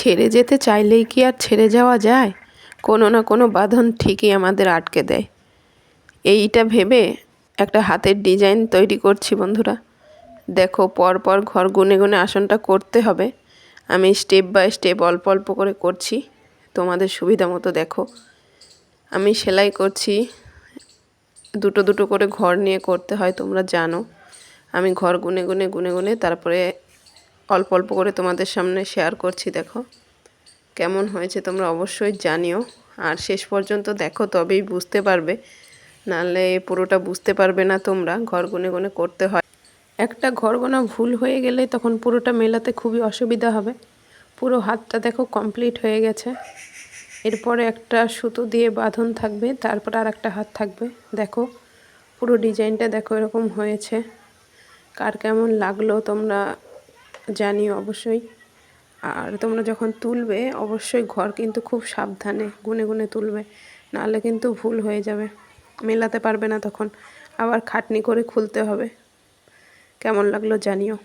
ছেড়ে যেতে চাইলেই কি আর ছেড়ে যাওয়া যায়? কোনো না কোনো বাঁধন ঠিকই আমাদের আটকে দেয়। এইটা ভেবে একটা হাতের ডিজাইন তৈরি করছি বন্ধুরা। দেখো পর পর ঘর গুনে গুনে আসনটা করতে হবে। আমি স্টেপ বাই স্টেপ অল্প অল্প করে করছি। তোমাদের সুবিধা মতো দেখো। আমি সেলাই করছি। দুটো দুটো করে ঘর নিয়ে করতে হয়, তোমরা জানো। আমি ঘর গুনে গুনে গুনে গুনে তারপরে অল্প অল্প করে তোমাদের সামনে শেয়ার করছি, দেখো। কেমন হয়েছে তোমরা অবশ্যই জানিও। আর শেষ পর্যন্ত দেখো, তবেই বুঝতে পারবে। নাহলে পুরোটা বুঝতে পারবে না তোমরা, ঘর গুনে গুনে করতে হয়। একটা ঘর গোনা ভুল হয়ে গেলে তখন পুরোটা মেলাতে খুবই অসুবিধা হবে। পুরো হাতটা দেখো কমপ্লিট হয়ে গেছে। এরপরে একটা সুতো দিয়ে বাঁধন থাকবে, তারপর আর একটা হাত থাকবে। দেখো, পুরো ডিজাইনটা দেখো এরকম হয়েছে। কার কেমন লাগল তোমরা জানিও অবশ্যই। আর তোমরা যখন তুলবে, অবশ্যই ঘর কিন্তু খুব সাবধানে, গুনে গুনে তুলবে। নাহলে কিন্তু ভুল হয়ে যাবে। মেলাতে পারবে না তখন। আবার খাটনি করে খুলতে হবে। কেমন লাগল জানিও।